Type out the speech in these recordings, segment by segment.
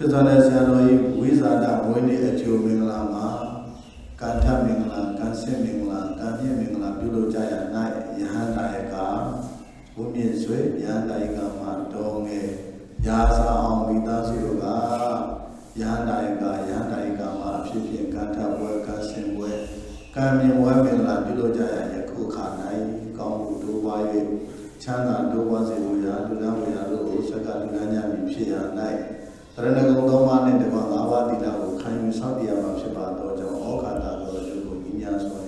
ရွှေစောတဲ့ဆရာတော်ဤဝိဇာဒဝိနည်းအကျိုးမင်္ဂလာမှာကာထမင်္ဂလာကံစင်မင်္ဂလာကံပြည့်မင်္ဂလာပြုလုပ်ကြရ၌ယဟန္တာယကဘုမြင့်ဆွေယဟန္တာယကမှာတော်ငယ်ရာစာအောင်မိသားစုတို့ကယဟန္တာယကယဟန္တာယကမှာအဖြစ်ဖြင့်ကာထပွဲကံစင်ပွဲကံမြင့်ပွဲမင်္ဂလာပြုလုပ်ကြရယခုခါ၌ကောင်းမှုတိုးပွား၍ချမ်းသာတိုးပွားစေလိုရာလူနာဝေရာတို့ကိုဆက်ကလူနာညမည်ဖြစ်ရ၌တ ရဏဂုံသုံးပါးနှင့်တကွာ၅ပါးတိတာကိုခံယူဆောက်တည်ရမှာဖြစ်ပါတော့ကြောင့်ဩခါတာတော်ကျိုးကိုညီညာစွာ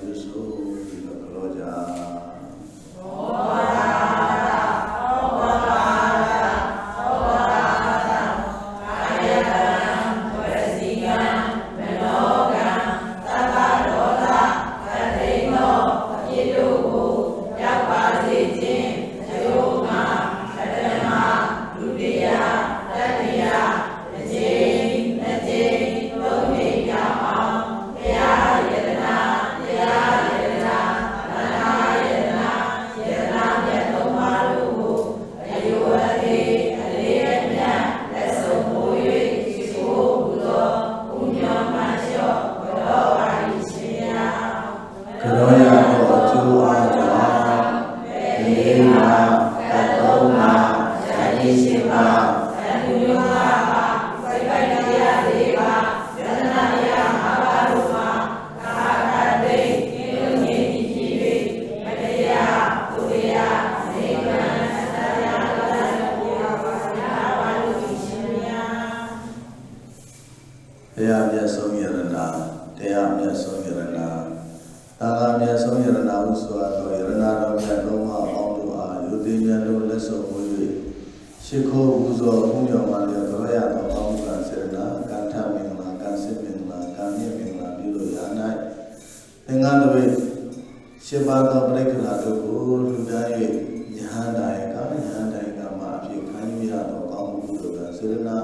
ဇော်ဘုရားမာလျကရရတော်ကောင်းကံစေရနာကံထမင်္ဂလာကံစစ်မင်္ဂလာကံမြင့်မင်္ဂလာပြုလို့ရ၌သင်္ကန်းတော်ရှင်းပါသောပြိက္ခာတို့ကိုလူတိုင်း၍ယဟန္တာယကယဟန္တာယကမှာအဖြစ်ခံယူရသောကောင်းမှုတို့ကစေရနာ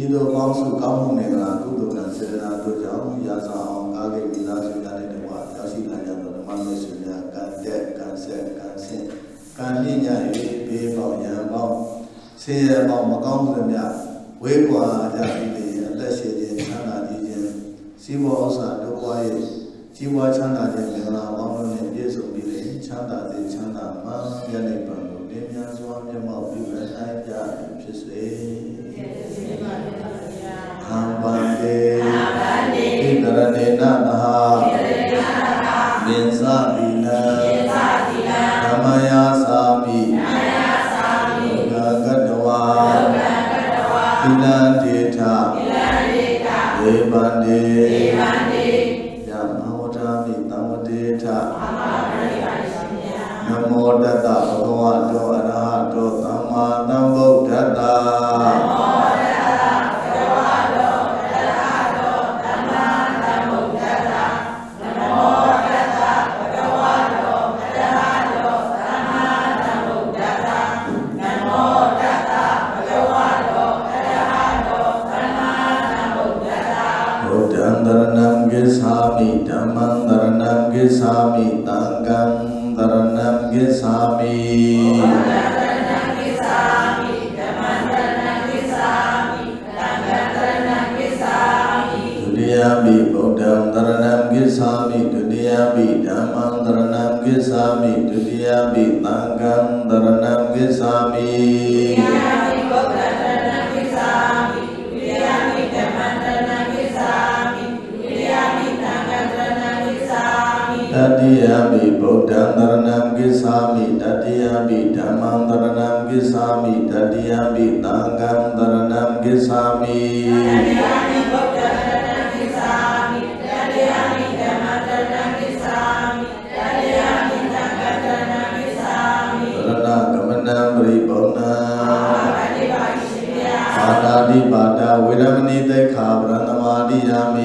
ဤသို့ပေါင်းစုကောင်းမှုမင်္ဂလာကုသိုလ်ကံစေတနာတို့ကြောင့်ရာဇအောင်ကားကိမိသားစုများတဲ့တကွာရောက်ရှိလာကြသောဓမ္မမိတ်ဆွေများကံတက်ကံဆက်ကံဆင့်ကံပညာ၍ဘေးပေါင်းရန်ပေါင်း ဆေးရပေါင်းမကောင်းမှုများဝေးကွာကြပြီးလျင်အသက်ရှိခြင်းချမ်းသာခြင်းစီးပွားဥစ္စာတို့ပွား၍ကြီးပွားချမ်းသာခြင်းမင်္ဂလာပေါင်းတို့နှင့်ပြည့်စုံပြီးလျင်ချမ်းသာစေချမ်းသာမှမြတ်နိဗ္ဗာန်ကိုလင်းမြန်စွာမျက်မှောက်ပြုရနိုင်ကြဖြစ်စေဟံပန္တေဣတရဏေနသဟ ဏံဂစ္ဆာမိရဏ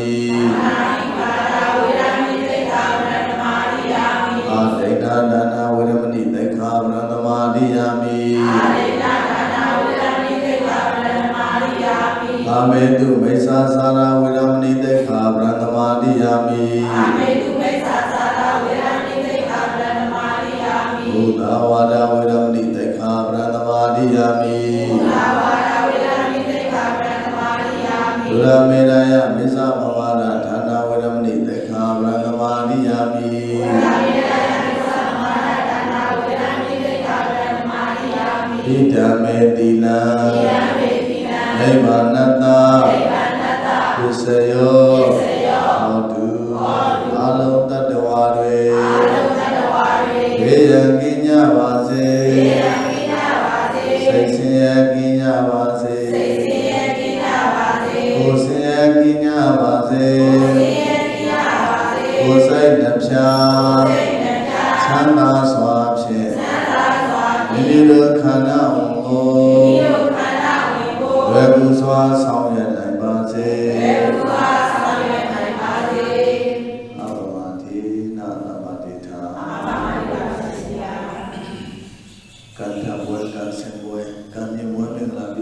အာမေတုပိဿာသာရဝေရဏိသိက္ခာပရဏမာရိယာမိဘုသာဝါဒဝေရမဏိသိက္ခာပရဏမာရိယာမိဘုသာဝါဒဝေရမဏိသိက္ခာပရဏမာရိယာမိဒုရမေရယမေဇမဝါဒဌာနဝေရမဏိသိက္ခာပရဏမာရိယာမိဘုသာဝါဒိဓမ္မေတိလံနိဗ္ဗာန်တ္တနိဗ္ဗာန်တ္တကုသယော ဘေးရ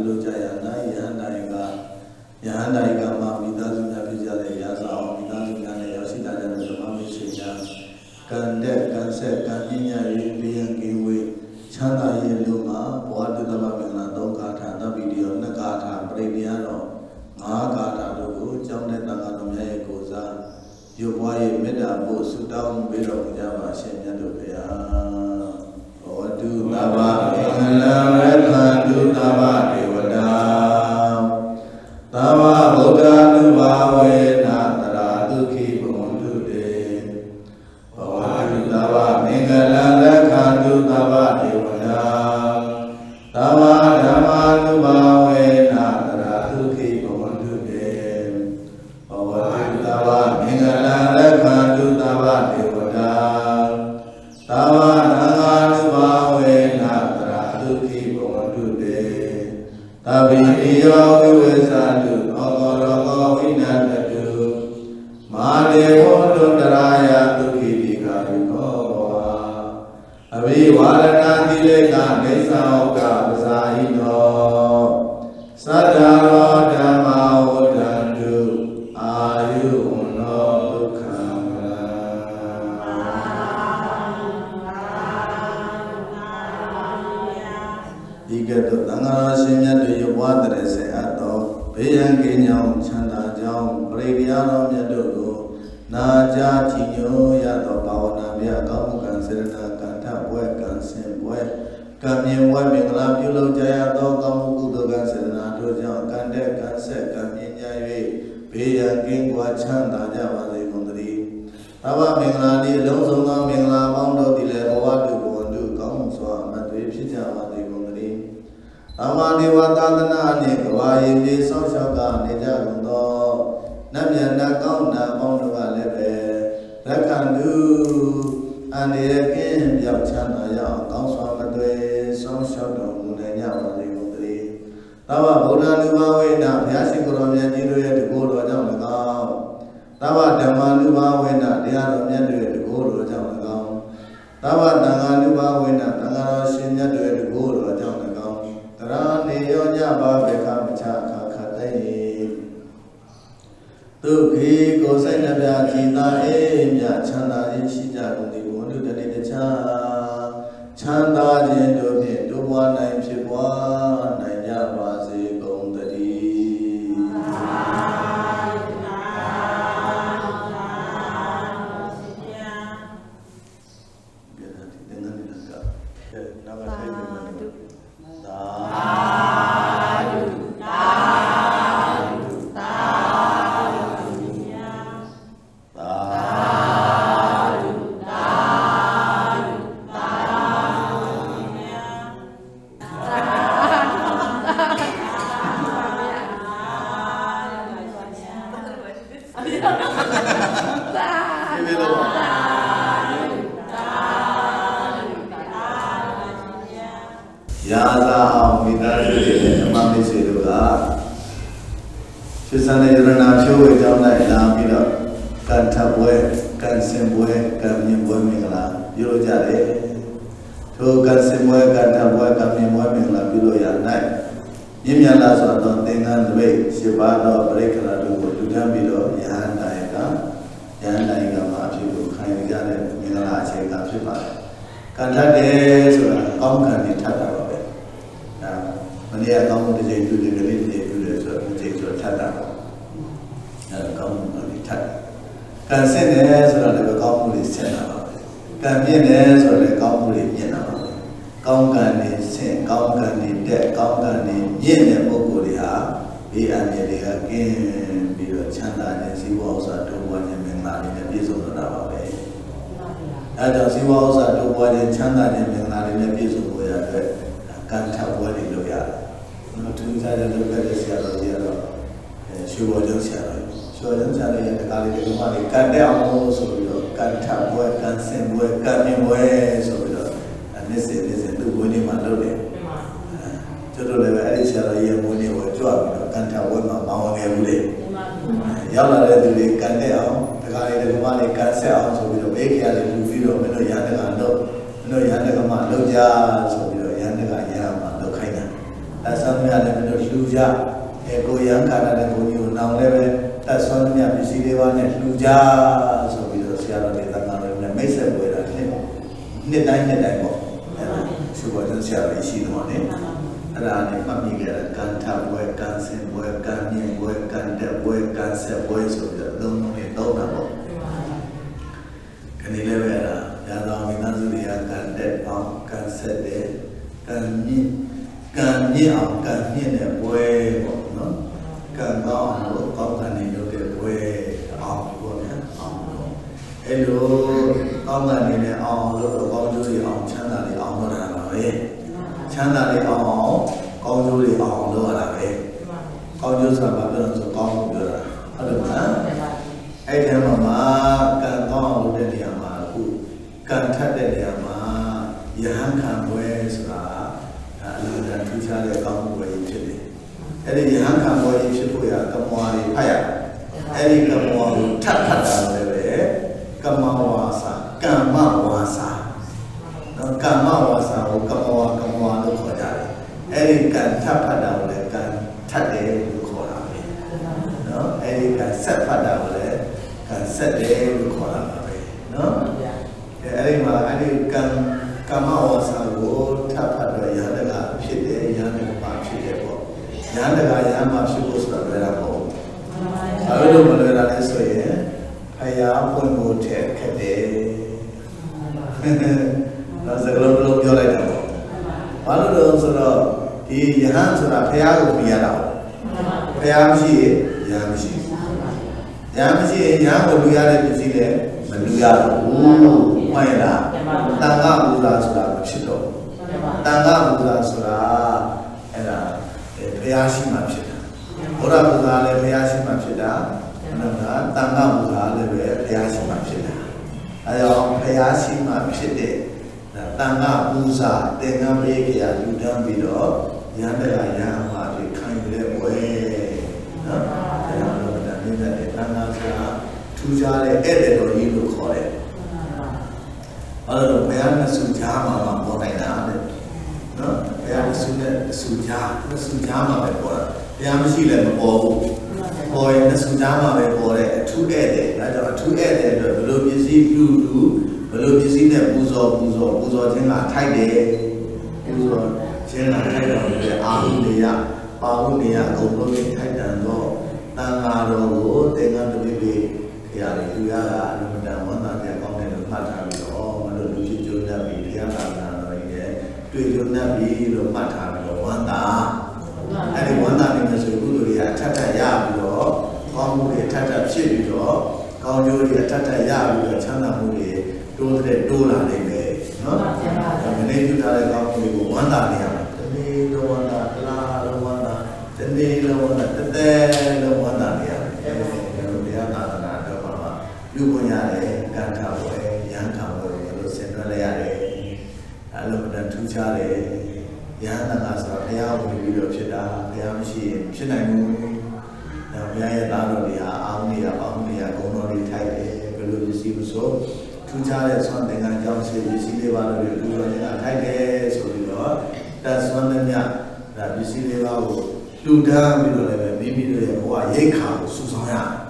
လာပြုလုပ်ကြရနိုင်ယဟန္တာယကယဟန္တာယကမှာမိသားစုများဖြစ်ကြတဲ့ရာဇအောင်မိသားစုများနဲ့ရောက်ရှိလာကြတဲ့ဓမ္မမိတ်ဆွေများကံတဲ့ကံဆက်ကံပညာရေးပြင်းကင်းဝေးချမ်းသာရေးလုံးမှာဘဝတုတ္တမမင်္ဂလာသုံးကာထာသဗ္ဗိတိယောနှစ်ကာထာပရိတရားတော်ငါးကာထာတို့ကိုကျောင်းတဲ့တန်ခါတော်များရဲ့ကိုယ်စားရုပ်ဘွားရဲ့မေတ္တာပို့ဆုတောင်းပေးတော်မူကြပါရှင်မြတ်တို့ဗျာဘောတုတဗ္ဗမင်္ဂလံရတံတုတဗ္ဗဒေဝတာသ ဝတု စင်ဘွဲကံမြင်ဘွဲမင်္ဂလာပြုလုပ်ကြရသောကောင်းမှုကုသိုလ်ကံစေရနာတို့ကြောင့်ကံတဲ့ကံဆက်ကံပညာ၍ဘေးရန်ကင်းကွာချမ်းသာကြပါစေကုန်သတည်းသဗ္ဗမင်္ဂလာဤလုံးစုံသောမင်္ဂလာပေါင်းတို့သည်လည်းဘဝတုဘဝတုကောင်းမှုစွာအမတ်တွေဖြစ်ကြပါစေကုန်သတည်းအမဒေဝသာသနာနှင့်ကဘာယေပြေဆောက်ရှောက်ကနေကြကုန်သောနတ်မြတ်နတ်ကောင်းနာပေါင်းတို့ကလည်းပဲလက်ခံသူအန္တရာယ် ဆောက်ရှောက်တော်မူနိုင်ကြပါစေကုန်သတည်းသဗ္ဗဗုဒ္ဓနုဘဝေနဘုရားရှိခိုးတော်မြတ်ကြီးတို့ရဲ့တကူတော်ကြောင့်၎င်းသဗ္ဗဓမ္မနုဘဝေနတရားတော်မြတ်တို့ရဲ့တကူတော်ကြောင့်၎င်းသဗ္ဗတန်ခါနုဘဝေနတန်ခါတော်ရှင်မြတ်တို့ရဲ့တကူတော်ကြောင့်၎င်းတရာနေရောညပါဘေခမချအခါခတ်တဲ့ဒုက္ခိကိုယ်စိတ်နှပြကြည်သာအေးမြချမ်းသာခြင်းရှိကြကုန်သည်ဘုံတို့တတိတခြားချမ်းသာခြင်းတို့ဖြင့် တို့ဘွားနိုင်ဖြစ်ပွား ရာသာအောင်မိသားစုတွေနဲ့ဓမ္မမိတ်ဆွေတို့ကဖြစ်စံတဲ့ယရနာဖြိုးဝေကြောင်းလိုက်လာပြီးတော့ကံထပ်ပွဲကံစင်ပွဲကံမြင်ပွဲမင်္ဂလာပြုလို့ကြတယ်ထိုကံစင်ပွဲကံထပ်ပွဲကံမြင်ပွဲမင်္ဂလာပြုလို့ရနိုင်မြင့်မြတ်လာဆိုတော့သင်္ကန်းတပိတ်ရှင်းပါတော့ပြိခရာတို့ကိုလူတန်းပြီးတော့ယဟန်တိုင်ကယဟန်တိုင်ကမှာအဖြစ်ကိုခံယူကြတဲ့မင်္ဂလာအခြေခံဖြစ်ပါတယ်ကံထပ်တယ်ဆိုတာကောင်းကံနဲ့ထပ်တာပါပဲဒါမ နေ့ကကောင်းမှုတစ်ချိန်ပြုတယ်ဒီနေ့တစ်ချိန်ပြုတယ်ဆိုတော့ဒီချိန်ဆိုတော့ထပ်တာပါအဲကောင်းမှုကလည်းထပ်ကကံစစ်တယ်ဆိုတာလည်းပဲကောင်းမှုတွေဆင်တာပါပဲကံမြင့်တယ်ဆိုတာလည်းကောင်းမှုတွေမြင့်တာပါပဲကောင်းကံတွေဆင်ကောင်းကံတွေတက်ကောင်းကံတွေမြင့်တဲ့ပုဂ္ဂိုလ်တွေဟာဒီအန္တရာယ်တွေကကင်းပြီးတော့ချမ်းသာခြင်းစီးပွားဥစ္စာတိုးပွားခြင်းမင်္ဂလာတွေနဲ့ပြည့်စုံတော့တာပါပဲအဲဒါကြောင့်စီးပွားဥစ္စာတိုးပွားခြင်းချမ်းသာခြင်းမင်္ဂလာတွေနဲ့ပြည့်စုံဖို့ရတဲ့ကံထပ်ပွဲတွေ လုပ်ရတယ်။နော်သူစားတဲ့လုပ်တဲ့ဆရာတော်ကြီးကတော့အဲရွှေဘော်ကျုံဆရာတော်ကြီးရွှေဘော်ကျုံဆရာတော်ရဲ့တကားလေးဒီမှာလေးကံတဲ့အောင်လို့ဆိုပြီးတော့ကံထပ်ပွဲကံစင်ပွဲကံမြင်ပွဲဆိုပြီးတော့အဲနေ့စဉ်နေ့စဉ်သူ့ဘုန်းကြီးမှာလုပ်တယ်။ကျွတ်တို့လည်းပဲအဲ့ဒီဆရာတော်ကြီးရဲ့ဘုန်းကြီးကိုကြွပြီးတော့ကံထပ်ပွဲမှာမောင်းနေဘူးလေ။ရောက်လာတဲ့သူတွေကံတဲ့အောင်တကားလေးဒီမှာလေးကံဆက်အောင်ဆိုပြီးတော့ဘေးခရလေးလူပြီးတော့မင်းတို့ရန်တကတော့မင်းတို့ရန်တကမှလောက်ကြဆိုပြီးတော့ရန်တကရမှာလောက်ခိုင်းတာ။အဲ ဆမ်းမြလည်းမင်းတို့လှူကြအဲကိုရန်ခါတာတဲ့ဘုန်းကြီးကိုနောင်လည်းပဲသက်ဆွမ်းမြပစ္စည်းလေးပါးနဲ့လှူကြဆိုပြီးတော့ဆရာတော်တွေသံဃာတွေနဲ့မိတ်ဆက်ပွဲတာနှစ်နှစ်တိုင်းနှစ်တိုင်းပေါ့။အဲသူဘောတဆရာတွေရှိတော့တယ်။အဲ့ဒါနဲ့မှတ်မိကြတယ်ကံထပွဲကံစင်ပွဲကံမြင့်ပွဲကံတက်ပွဲကံဆက်ပွဲဆိုပြီးတော့လုံးလုံးနဲ့သုံးတာပေါ့ခဏလေးလည်းပဲအဲ့ဒါရာဇဝမိသားစုတွေကကံတက်အောင်ကံဆက်တယ်ကံမြင့် ကံမြင့်အောင်ကံမြင့်တဲ့ပွဲပေါ့နော်ကံကောင်းအောင်လို့ကောင်းကံနေလုပ်တဲ့ပွဲအောင်ပေါ့ဗျာအောင်ပေါ့အဲ့လိုကောင်းကံနေနဲ့အောင်လို့တော့ကောင်းကျိုးတွေအောင်ချမ်းသာတွေအောင်လုပ်တာပါပဲ ချမ်းသာလေးအောင်အောင်ကောင်းကျိုးလေးအောင်အောင်လုပ်ရတာပဲကောင်းကျိုးဆိုတာဘာပြောလို့ဆိုကောင်းမှုပြောတာဟုတ်တယ်မလားအဲ့ဒီမှာမှာကံကောင်းအောင်လုပ်တဲ့နေရာမှာအခုကံထပ်တဲ့နေရာမှာယဟန်ခံပွဲဆိုတာဒါအလိုတန် ထူးခြားတဲ့ကောင်းမှုပဲဖြစ်တယ်အဲ့ဒီယဟန်ခံပွဲဖြစ်ဖို့ရကမောရီဖတ်ရအဲ့ဒီကမောကိုထပ်ထပ်တာလည်းပဲကမဝါစာကမ္မဝါစာ နော်ကမ္မဝါစာကိုကမ္မဝါကမ္မဝါလို့ခေါ်ကြတယ်အဲ့ဒီကံထပ်ဖတ်တာကိုလည်းကံထပ်တယ်လို့ခေါ်တာပဲနော်အဲ့ဒီကံဆက်ဖတ်တာကိုလည်းကံဆက်တယ်လို့ခေါ်တာပါပဲနော်အဲ့အဲ့ဒီမှာအဲ့ဒီကံကမ္မဝါစာကိုထပ်ဖတ်တော့ရဟန္တာကဖြစ်တယ်ရဟန္တာကပါဖြစ်တယ်ပေါ့ရဟန္တာကရဟန္တာဖြစ်ဖို့ဆိုတာလည်းတာပေါ့ဘာလို့မလွယ်တာလဲဆိုရင်ဖယားပွင့်ဖို့ထက်ခက်တယ် တော့စကလုံးလုံးပြောလိုက်တာပေါ့။ဘာလို့လဲဆိုတော့ဒီယဟန်ဆိုတာဖះကိုပြရတာပေါ့။ဖះမရှိရင်ယဟန်မရှိဘူး။ ယဟန်မရှိရင်ယဟန်ကိုလူရတဲ့ပစ္စည်းလည်းမလူရဘူး။မှန်လား။တန်ခါဘူလာဆိုတာမဖြစ်တော့ဘူး။တန်ခါဘူလာဆိုတာအဲ့ဒါဖះရှိမှဖြစ်တာ။ဘုရားဘူလာလည်းဖះရှိမှဖြစ်တာ။ဟုတ်လား။တန်ခါဘူလာလည်းပဲဖះရှိမှဖြစ်တာ။အဲကြောင့်ဖះရှိမှဖြစ်တဲ့တန်ခါပူဇာတင်္ကမေခရာလူတန်းပြီးတော့ရဟန္တကရဟမှာဖြစ်ခိုင်းတဲ့ဝဲနော်ဒါကြောင့်လို့ဒါမြင့်တဲ့တန်ခါဆိုတာ ထူးခြားတဲ့ဧည့်သည်တော်ကြီးလို့ခေါ်တယ်အဲတော့ဘုရားနဲ့စုကြားမှာမပေါ်နိုင်တာတဲ့နော်ဘုရားနဲ့စုနဲ့စုကြားနဲ့စုကြားမှာပဲပေါ်တာဘုရားမရှိလည်းမပေါ်ဘူးပေါ်ရင်နဲ့စုကြားမှာပဲပေါ်တဲ့အထူးဧည့်သည်ဒါကြောင့်အထူးဧည့်သည်အတွက်ဘယ်လိုပစ္စည်းလူလူဘယ်လိုပစ္စည်းနဲ့ပူဇော်ပူဇော်ပူဇော်ခြင်းကထိုက်တယ်ပူဇော်ခြင်းကထိုက်တော်မူတဲ့အာဟုနေယပါဟုနေယအကုန်လုံးကိုထိုက်တန်သောတန်ဃာတော်ကိုတေင္ကတပိပိ ခရာလေးလူရတာအလုံးတန်ဝန်တာပြန်ကောင်းတယ်လို့မှတ်ထားပြီးတော့မလို့လူချင်းကျိုးတတ်ပြီးတရားသာသနာတော်ကြီးရဲ့တွေ့ကျိုးတတ်ပြီးလို့မှတ်ထားပြီးတော့ဝန်တာအဲ့ဒီဝန်တာနေမယ်ဆိုကုသိုလ်တွေအထက်ထက်ရပြီးတော့ကောင်းမှုတွေအထက်ထက်ဖြစ်ပြီးတော့ကောင်းကျိုးတွေအထက်ထက်ရပြီးတော့ချမ်းသာမှုတွေတိုးတဲ့တိုးလာနေပဲနော်ဒါမနေ့ပြုထားတဲ့ကောင်းမှုတွေကိုဝန်တာနေရမယ်တနေ့လုံးဝန်တာတလားလုံးဝန်တာတနေ့လုံးဝန်တာတစ်သက်လုံးဝန်တာနေရမယ်အဲ့ဒါကိုတရားသာသနာတော်မှာ ပြုခွင့်ရတယ်ကံခါဝဲရန်ခါဝဲဘယ်လိုဆင်နွှဲလိုက်ရတယ်အဲ့လိုမှထူးခြားတယ်ရဟန္တာကဆိုတာဘုရားဝင်ပြီးတော့ဖြစ်တာဘုရားမရှိရင်ဖြစ်နိုင်ဘူး။ဒါဘုရားရဲ့သားတော်တွေဟာအာဟုနေရပေါင်းနေရဂုဏ်တော်တွေထိုက်တယ်ဘယ်လိုပစ္စည်းမဆိုထူးခြားတဲ့ဆွမ်းသင်္ကန်းကြောင့်စေပစ္စည်းလေးပါလို့ဒီလိုရထိုက်တယ်ဆိုပြီးတော့တတ်ဆွမ်းတဲ့မြတ်ဒါပစ္စည်းလေးပါကိုလူတန်းပြီးတော့လည်းပဲမိမိတို့ရဲ့ဘဝရိတ်ခါကိုစုဆောင်ရတယ်။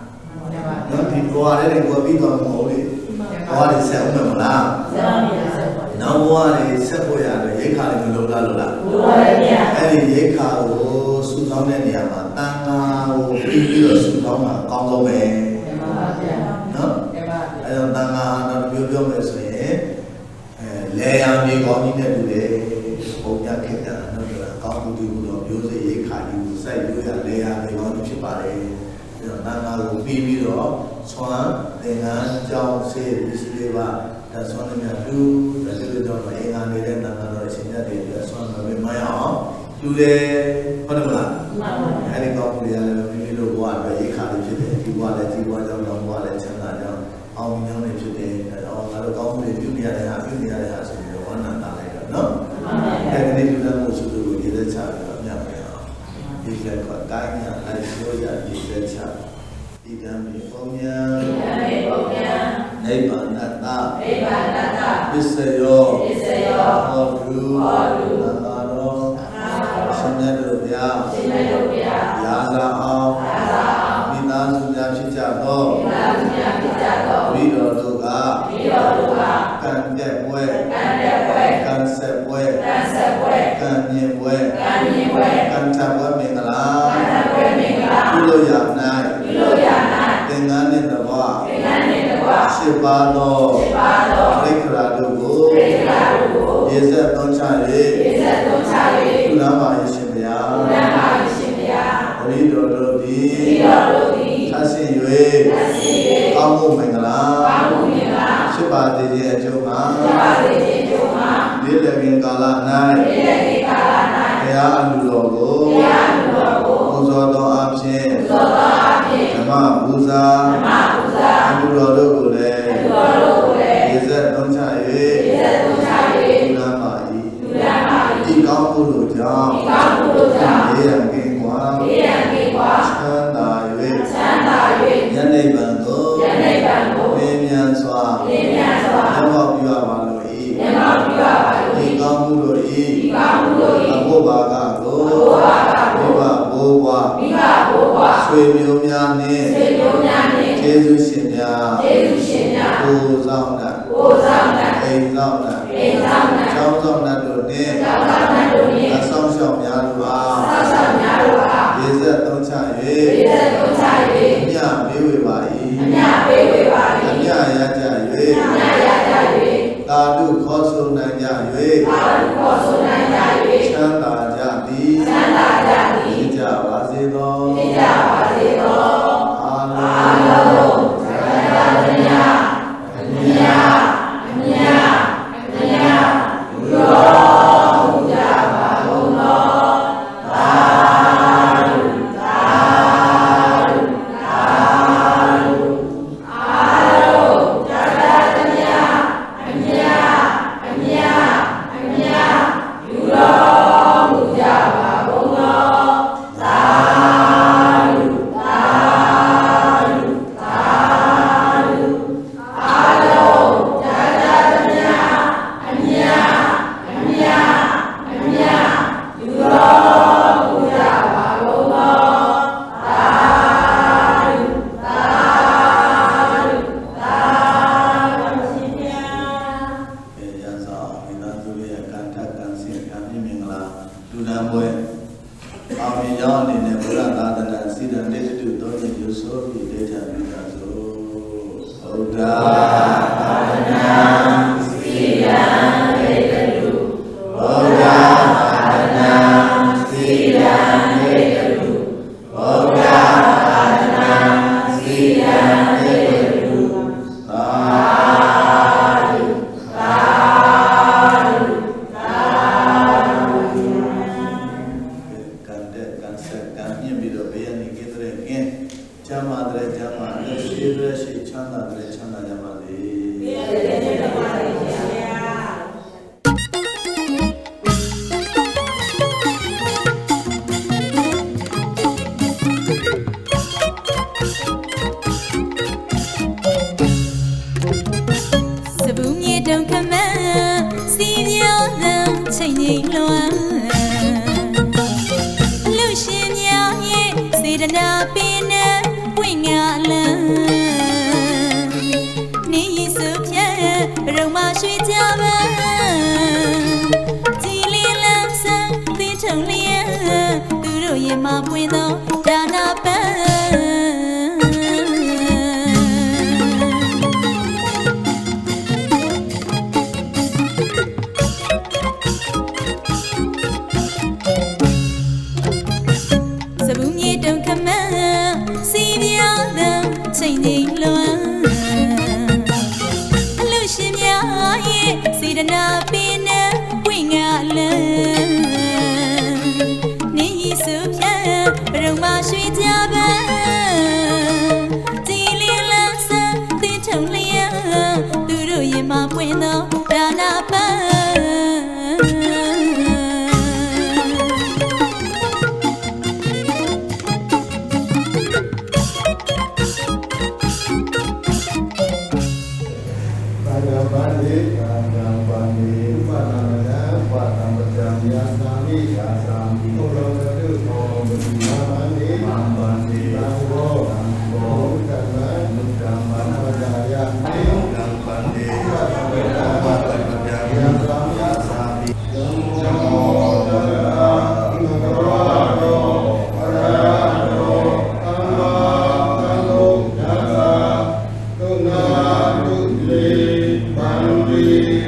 နော်ဒီဘဝလေးတွေကိုပြီးတော့မဟုတ်လေ။ဘဝလေးဆက်အောင်မလား။နောက်ဘဝလေးဆက်ဖို့ရတယ်ရိတ်ခါလေးမလုံလားလို့လား။အဲ့ဒီရိတ်ခါကိုစုဆောင်းတဲ့နေရာမှာတန်ခါကိုပြီးပြီးတော့စုဆောင်းတာအကောင်းဆုံးပဲနော်န်ငါတော့ပြောပြောမယ်ဆိုရင်အဲလေယာမြေကောင်းကြီးနဲ့တူတယ်ပုံညခေတ္တနော်ဒီကောင်းမှုဒီလိုတော့မျိုးစေ့ရိတ်ခါကြီးကိုစိုက်လို့ရလေယာမြေကောင်းကြီးဖြစ်ပါတယ်အဲ တော့နာငါကိုပြီးပြီးတော့ဆွမ်းသင်္ကန်းကြောင်းစေပစ္စည်းတွေပါဒါဆွမ်းနေမြတူဒါဆိုတော့အင်္ဂါနေတဲ့နာငါတော့အရှင်မြတ်တွေပြဆွမ်းမပဲမရအောင်လူတယ်ဟုတ်တယ်မလားမှန်ပါဗျာအဲဒီကောင်းကလေးလည်းမိမိတို့ဘဝအတွက်ရိခါလေးဖြစ်တယ်ဒီဘဝလည်းဒီဘဝကြောင့်တော့ဘဝလည်းချမ်းသာကြောင်းအောင်မြင်ကြောင်းလည်းဖြစ်တယ်အဲတော့ငါတို့ကောင်းမှုတွေပြုနေရတဲ့ဟာပြုနေရတဲ့ဟာဆိုပြီးတော့ဝမ်းသာတာလိုက်တော့နော် မှန်ပါဗျာ အဲဒီနေ့လူသားမှုစုတို့ကိုရည်သက်ချပြီးတော့မြတ်ပြအောင်ဒီကကတိုင်းညာအဲဒီဆိုရရည်သက်ချ ဒီကံမြေပုံညာမေပုံညာနိဗ္ဗာန်တမေဘာတတပစ္စယောပစ္စယောဟောတုနာမရောအာရောရှင်မြတ်တို့ဗျာရှင်မေတို့ဗျာရာဇာအောင်အာသာအောင်မိသားစုများဖြစ်ကြသောသာမညာပြကြသောဝိတော်တို့ကမိတော်တို့ကကံတဲ့ပွဲကံတဲ့ပွဲကံဆက်ပွဲကံဆက်ပွဲကံမြင်ပွဲကံမြင်ပွဲကံထပွဲ ပါးသောပါသောပြိခရာတို့ကိုပြေကလာတို့ကိုရေဆက်သွန်းချပြည့်စက်သွန်ချ၍၍ကုနာပါယရှင်ဗျာဘုရားပါရှင်ဗျာဝိတော်တို့သည်မိတော်တို့သည်သဆင်သ၍ရှိ၍ကောင်းမှုမင်္ဂလာပါမှုမင်္ဂလာရှစ်ပါးတည်ခြင်းအကျိုးမှာပါစေခြင်းတို့မှာဒီလည်းခင်ကာလဒီ၌တဲ့ဒီကာလ၌တရားအမှုတော်ကိုတရားအမှုတော်ကိုပူဇော်သောအဖြစ်သောသောအဖြစ်ဓမ္မပူဇာဓမ္မပူဇာအမှုတော်တို့ ကို အိမ်ဆောင်တတ်အိမ်ဆောင်တဲ့ကျောင်းဆောင်တတ်တို့နှင့်ကျောင်းသားတို့နှင့်အဆောင်ရှောက်များတို့အားဆောက်ရှောက်များတို့အားရေဆက်သုံးချပြည့်စက်သွန်ချ၍၍အမြမေးဝေပါအ၏မြပေးဝေပါအ၏မြရကြအ၍မြရကြသာဓုခေါ်ဆိုနိုင်ကြ၍၍အာရုံပေါ်ဆုံးနိုင်ကြချမ်းသာ ချာပြီးသားဆိုဘုရား န်းချိ ပါကြည်လင်းလန်းစမ်းတင်ထုံလျက်သူ န္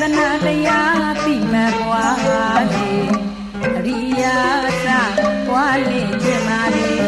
သနာတရားပြီမှန်ပွားလေအရိယာသာပွားလေခြင်းပါလေ